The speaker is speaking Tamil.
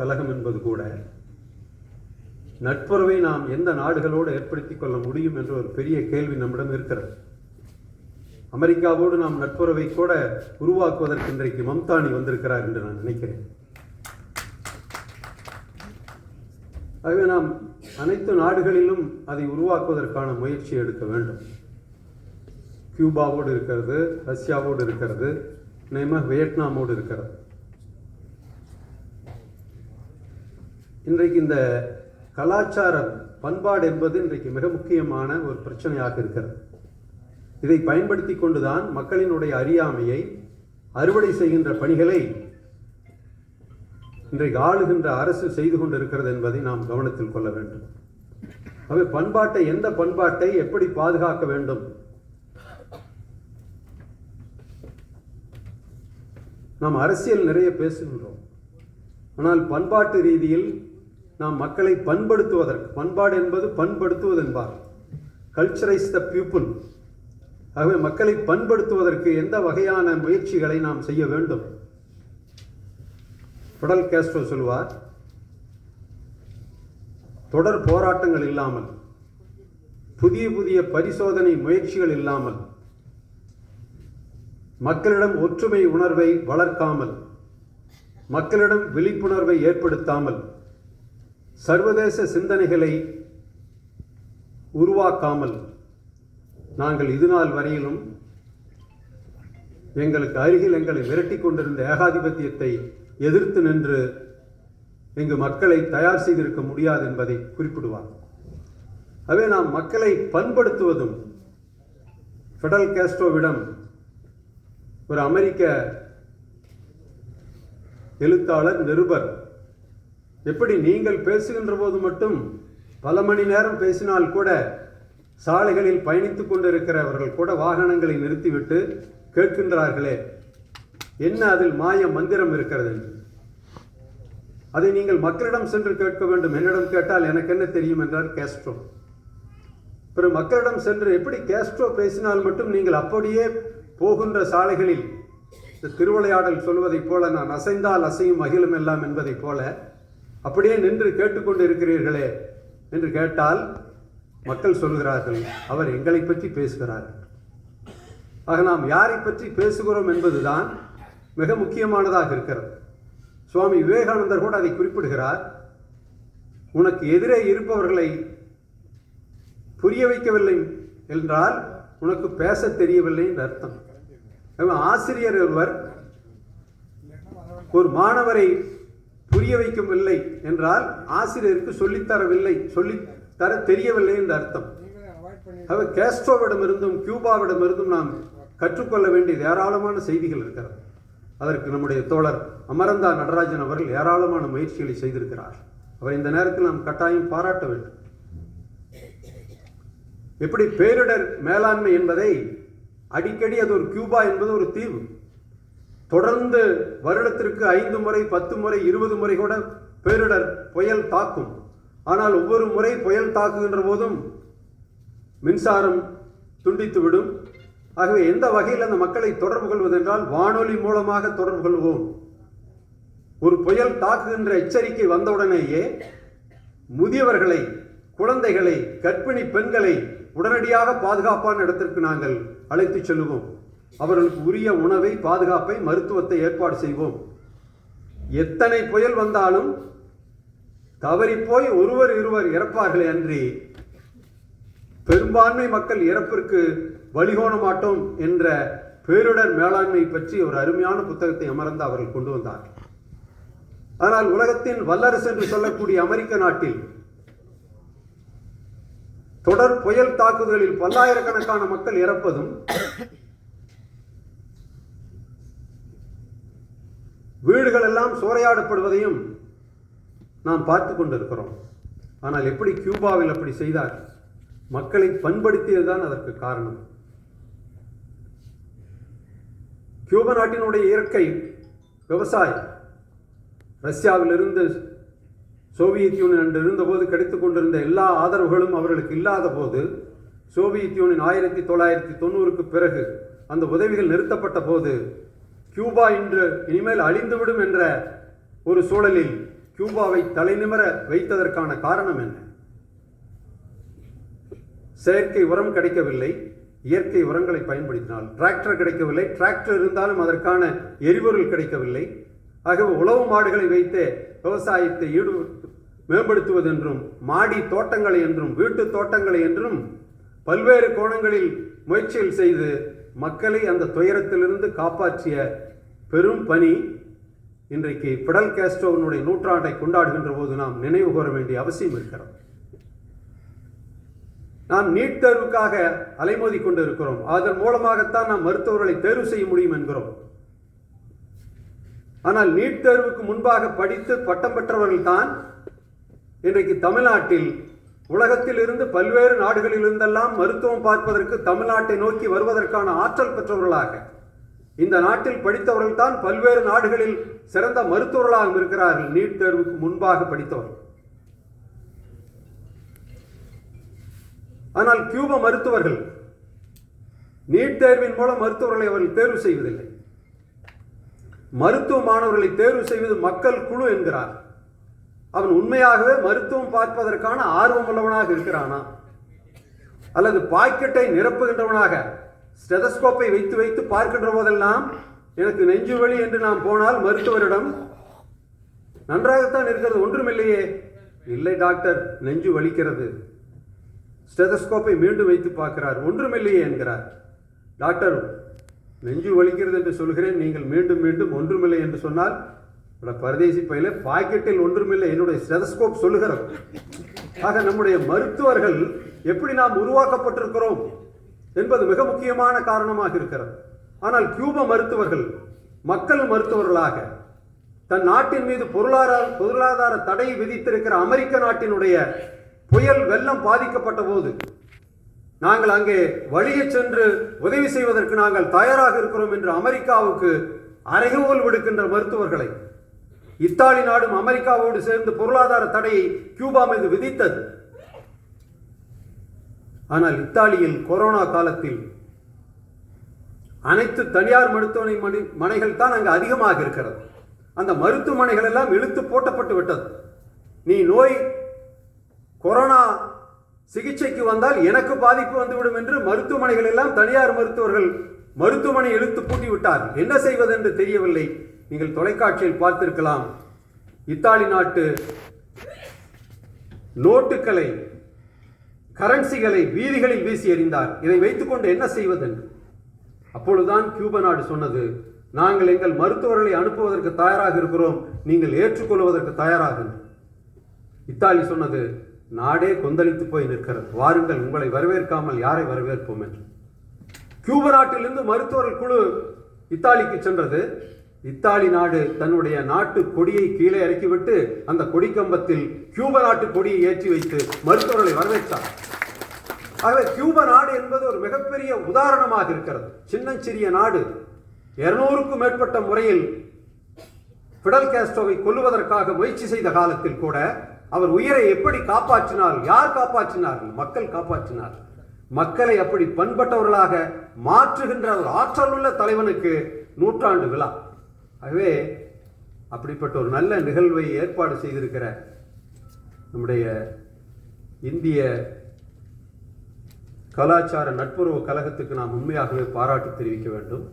கலகம் என்பது கூட நட்புறவை நாம் எந்த நாடுகளோடு ஏற்படுத்திக் கொள்ள முடியும் என்ற ஒரு பெரிய கேள்வி நம்மிடம் இருக்கிறது. அமெரிக்காவோடு நாம் நட்புறவை கூட உருவாக்குவதற்கு இன்றைக்கு மம்தானி வந்திருக்கிறார் என்று நான் நினைக்கிறேன். ஆகவே நாம் அனைத்து நாடுகளிலும் அதை உருவாக்குவதற்கான முயற்சி எடுக்க வேண்டும். கியூபாவோடு இருக்கிறது ரஷ்யாவோடு இருக்கிறது நேம வியட்நாமோடு இருக்கிறது. இன்றைக்கு இந்த கலாச்சாரம் பண்பாடு என்பது இன்றைக்கு மிக முக்கியமான ஒரு பிரச்சனையாக இருக்கிறது. இதை பயன்படுத்தி கொண்டுதான் மக்களினுடைய அறியாமையை அறுவடை செய்கின்ற பணிகளை இன்றைக்கு ஆளுகின்ற அரசு செய்து கொண்டிருக்கிறது என்பதை நாம் கவனத்தில் கொள்ள வேண்டும். அவை பண்பாட்டை எந்த பண்பாட்டை எப்படி பாதுகாக்க வேண்டும்? நாம் அரசியல் நிறைய பேசுகின்றோம். ஆனால் பண்பாட்டு ரீதியில் நாம் மக்களை பண்படுத்துவதற்கு பண்பாடு என்பது பண்படுத்துவது என்பார் கல்ச்சரைஸ் த பீப்புள் ஆகவே மக்களை பண்படுத்துவதற்கு எந்த வகையான முயற்சிகளை நாம் செய்ய வேண்டும்? ஃபெடல் கேஸ்ட்ரோ சொல்வார் தொடர் போராட்டங்கள் இல்லாமல் புதிய புதிய பரிசோதனை முயற்சிகள் இல்லாமல் மக்களிடம் ஒற்றுமை உணர்வை வளர்க்காமல் மக்களிடம் விழிப்புணர்வை ஏற்படுத்தாமல் சர்வதேச சிந்தனைகளை உருவாக்காமல் நாங்கள் இதுநாள் வரையிலும் எங்களுக்கு அருகில் எங்களை விரட்டி கொண்டிருந்த ஏகாதிபத்தியத்தை எதிர்த்து நின்று எங்கள் மக்களை தயார் செய்திருக்க முடியாது என்பதை குறிப்பிடுவார். அவே நாம் மக்களை பண்படுத்துவதும் ஃபெடல் கேஸ்ட்ரோவிடம் ஒரு அமெரிக்க எழுத்தாளர் நிருபர் எப்படி நீங்கள் பேசுகின்ற போது மட்டும் பல மணி நேரம் பேசினால் கூட சாலைகளில் பயணித்து கொண்டிருக்கிறவர்கள் கூட வாகனங்களை நிறுத்திவிட்டு கேட்கின்றார்களே என்ன அதில் மாய மந்திரம் இருக்கிறது என்று? அதை நீங்கள் மக்களிடம் சென்று கேட்க வேண்டும். என்னிடம் கேட்டால் எனக்கு என்ன தெரியும் என்றார் கேஸ்ட்ரோ. பிறகு மக்களிடம் சென்று எப்படி கேஸ்ட்ரோ பேசினால் மட்டும் நீங்கள் அப்படியே போகின்ற சாலைகளில் இந்த திருவிளையாடல் சொல்வதைப் போல நான் அசைந்தால் அசையும் அகிலும் எல்லாம் என்பதைப் போல அப்படியே நின்று கேட்டுக்கொண்டு இருக்கிறீர்களே என்று கேட்டால் மக்கள் சொல்கிறார்கள் அவர் எங்களை பற்றி பேசுகிறார். ஆக நாம் யாரை பற்றி பேசுகிறோம் என்பதுதான் மிக முக்கியமானதாக இருக்கிறது. சுவாமி விவேகானந்தர் கூட அதை குறிப்பிடுகிறார். உனக்கு எதிரே இருப்பவர்களை புரிய வைக்கவில்லை என்றால் உனக்கு பேச தெரியவில்லை என்று அர்த்தம். ஆசிரியர் ஒருவர் ஒரு மாணவரை புரிய வைக்கவில்லை என்றால் ஆசிரியருக்கு சொல்லித்தரவில்லை சொல்லி தர தெரியவில்லை என்று அர்த்தம். அவர் கேஸ்ட்ரோவிடமிருந்தும் கியூபாவிடமிருந்தும் நாம் கற்றுக்கொள்ள வேண்டிய ஏராளமான செய்திகள் இருக்கிறது. அதற்கு நம்முடைய தோழர் அமரந்தா நடராஜன் அவர்கள் ஏராளமான முயற்சிகளை செய்திருக்கிறார். அவர் இந்த நேரத்தில் நாம் கட்டாயம் பாராட்ட வேண்டும். எப்படி பேரிடர் மேலாண்மை என்பதை அடிக்கடி அது ஒரு கியூபா என்பது ஒரு தீவு தொடர்ந்து வருடத்திற்கு ஐந்து முறை பத்து முறை இருபது முறை கூட பேரிடர் புயல் தாக்கும். ஆனால் ஒவ்வொரு முறை புயல் தாக்குகின்ற போதும் மின்சாரம் துண்டித்துவிடும். ஆகவே எந்த வகையில் அந்த மக்களை தொடர்பு கொள்வதென்றால் வானொலி மூலமாக தொடர்பு கொள்வோம். ஒரு புயல் தாக்குகின்ற எச்சரிக்கை வந்தவுடனேயே முதியவர்களை குழந்தைகளை கர்ப்பிணி பெண்களை உடனடியாக பாதுகாப்பான இடத்திற்கு நாங்கள் அழைத்துச் செல்லுவோம். அவர்களுக்கு உரிய உணவை பாதுகாப்பை மருத்துவத்தை ஏற்பாடு செய்வோம். எத்தனை புயல் வந்தாலும் தவறிப்போய் ஒருவர் இருவர் இறப்பார்கள் அன்றி பெரும்பான்மை மக்கள் இறப்பிற்கு வழிகோண மாட்டோம் என்ற பேரிடர் மேலாண்மை பற்றி ஒரு அருமையான புத்தகத்தை அமர்ந்து அவர்கள் கொண்டு வந்தார்கள். ஆனால் உலகத்தின் வல்லரசு என்று சொல்லக்கூடிய அமெரிக்க நாட்டில் தொடர் புயல் தாக்குதலில் பல்லாயிரக்கணக்கான மக்கள் இறப்பதும் வீடுகள் எல்லாம் சூறையாடப்படுவதையும் நாம் பார்த்து கொண்டிருக்கிறோம். ஆனால் எப்படி கியூபாவில் அப்படி செய்தார்? மக்களை பண்படுத்தியதுதான் அதற்கு காரணம். கியூபா நாட்டினுடைய இயற்கை விவசாயம் ரஷ்யாவிலிருந்து சோவியத் யூனியன் இருந்தபோது கிடைத்து கொண்டிருந்த எல்லா ஆதரவுகளும் அவர்களுக்கு இல்லாத போது சோவியத் யூனியன் ஆயிரத்தி தொள்ளாயிரத்தி தொண்ணூறுக்கு பிறகு அந்த உதவிகள் நிறுத்தப்பட்ட போது கியூபா இன்று இனிமேல் அழிந்துவிடும் என்ற ஒரு சூழலில் கியூபாவை தலைநிமிர வைத்ததற்கான காரணம் என்ன? செயற்கை உரம் கிடைக்கவில்லை இயற்கை உரங்களை பயன்படுத்தினால். டிராக்டர் கிடைக்கவில்லை டிராக்டர் இருந்தாலும் அதற்கான எரிபொருள் கிடைக்கவில்லை. ஆகவே உழவு மாடுகளை வைத்து விவசாயத்தை ஈடு மேம்படுத்துவதென்றும் மாடி தோட்டங்களை என்றும் வீட்டு தோட்டங்களை என்றும் பல்வேறு கோணங்களில் முயற்சிகள் செய்து மக்களை அந்த துயரத்திலிருந்து காப்பாற்றிய பெரும் பணி இன்றைக்கு பிடல் கேஸ்ட்ரோவனுடைய நூற்றாண்டை கொண்டாடுகின்ற போது நாம் நினைவு கூற வேண்டிய அவசியம் இருக்கிறோம் நாம் நீட் தேர்வுக்காக அலைமோதி கொண்டு இருக்கிறோம் அதன் மூலமாகத்தான் நாம் மருத்துவர்களை தேர்வு செய்ய முடியும் என்கிறோம். ஆனால் நீட் தேர்வுக்கு முன்பாக படித்து பட்டம் பெற்றவர்கள் தான் இன்றைக்கு தமிழ்நாட்டில் உலகத்தில் இருந்து பல்வேறு நாடுகளில் இருந்தெல்லாம் மருத்துவம் பார்ப்பதற்கு தமிழ்நாட்டை நோக்கி வருவதற்கான ஆற்றல் பெற்றவர்களாக இந்த நாட்டில் படித்தவர்கள் தான் பல்வேறு நாடுகளில் சிறந்த மருத்துவர்களாக இருக்கிறார்கள். நீட் தேர்வுக்கு முன்பாக படித்தவர்கள். ஆனால் கியூப மருத்துவர்கள் நீட் தேர்வின் மூலம் மருத்துவர்களை அவர்கள் தேர்வு செய்வதில்லை. மருத்துவ மாணவர்களை தேர்வு செய்வது மக்கள் குழு என்கிறார். அவன் உண்மையாகவே மருத்துவம் பார்ப்பதற்கான ஆர்வம் உள்ளவனாக இருக்கிறானா? அல்லது பாக்கெட்டை நிரப்புகின்றவனாக ஸ்டெதஸ்கோப்பை வைத்து வைத்து பார்க்கின்ற போதெல்லாம் எனக்கு நெஞ்சு வலி என்று நாம் போனால் மருத்துவரிடம். நன்றாகத்தான் இருக்கிறது ஒன்றுமில்லையே. இல்லை டாக்டர் நெஞ்சு வலிக்கிறது. ஸ்டெதஸ்கோப்பை மீண்டும் வைத்து பார்க்கிறார் ஒன்றுமில்லையே என்கிறார். டாக்டர் நெஞ்சு வலிக்கிறது என்று சொல்கிறேன் நீங்கள் மீண்டும் மீண்டும் ஒன்றுமில்லை என்று சொன்னால் பரதேசி பையில பாக்கெட்டில் ஒன்றுமில்லை என்னுடைய ஸ்டெதஸ்கோப் சொல்லுகிறது. ஆக நம்முடைய மருத்துவர்கள் எப்படி நாம் உருவாக்கப்பட்டிருக்கிறோம்? என்பது மிக முக்கியமான காரணமாக இருக்கிறது. ஆனால் கியூப மருத்துவர்கள் மக்கள் மருத்துவர்களாக தன் நாட்டின் மீது பொருளாதார பொருளாதார தடை விதித்திருக்கிற அமெரிக்க நாட்டினுடைய புயல் வெள்ளம் பாதிக்கப்பட்ட போது நாங்கள் அங்கே வழியே சென்று உதவி செய்வதற்கு நாங்கள் தயாராக இருக்கிறோம் என்று அமெரிக்காவுக்கு அறைகோல் விடுக்கின்ற மருத்துவர்களை இத்தாலி நாடும் அமெரிக்காவோடு சேர்ந்து பொருளாதார தடையை கியூபா மீது விதித்தது. ஆனால் இத்தாலியில் கொரோனா காலத்தில் அனைத்து தனியார் மருத்துவமனை மனை மனைகள் தான் அங்கு அதிகமாக இருக்கிறது. அந்த மருத்துவமனைகள் எல்லாம் இழுத்து போட்டப்பட்டு விட்டது. நீ நோய் கொரோனா சிகிச்சைக்கு வந்தால் எனக்கு பாதிப்பு வந்துவிடும் என்று மருத்துவமனைகள் எல்லாம் தனியார் மருத்துவர்கள் மருத்துவமனை இழுத்து பூட்டி விட்டார் என்ன செய்வது என்று தெரியவில்லை. நீங்கள் தொலைக்காட்சியில் பார்த்திருக்கலாம். இத்தாலி நாட்டு நோட்டுகளை கரன்சிகளை வீதிகளில் வீசி எறிந்தார். இதை வைத்துக்கொண்டு என்ன செய்வதென்று? அப்பொழுதுதான் கியூப நாடு சொன்னது நாங்கள் எங்கள் மருத்துவர்களை அனுப்புவதற்கு தயாராக இருக்கிறோம். நீங்கள் ஏற்றுக்கொள்வதற்கு தயாராக இத்தாலி சொன்னது நாடே கொந்தளித்து போய் நிற்கிறது. வாருங்கள் உங்களை வரவேற்காமல் யாரை வரவேற்போம்? என்று. கியூப நாட்டிலிருந்து மருத்துவர்கள் குழு இத்தாலிக்கு சென்றது. இத்தாலி நாடு தன்னுடைய நாட்டு கொடியை கீழே இறக்கிவிட்டு அந்த கொடி கம்பத்தில் கியூபா நாட்டு கொடியை ஏற்றி வைத்து மருத்துவர்களை வரவேற்றார். ஆகவே கியூப நாடு என்பது ஒரு மிகப்பெரிய உதாரணமாக இருக்கிறது. சின்னஞ்சிறிய நாடு. இருநூறுக்கும் மேற்பட்ட முறையில் பிடல் கேஸ்ட்ரோவை கொல்லுவதற்காக முயற்சி செய்த காலத்தில் கூட அவர் உயிரை எப்படி காப்பாற்றினார் யார் காப்பாற்றினார்கள் மக்கள் காப்பாற்றினார். மக்களை அப்படி பண்பட்டவர்களாக மாற்றுகின்ற ஒரு ஆற்றலுள்ள தலைவனுக்கு நூற்றாண்டு விழா. ஆகவே அப்படிப்பட்ட ஒரு நல்ல நிகழ்வை ஏற்பாடு செய்திருக்கிற நம்முடைய இந்திய கலாச்சார நட்புறவு கழகத்துக்கு நாம் உண்மையாகவே பாராட்டு தெரிவிக்க வேண்டும்.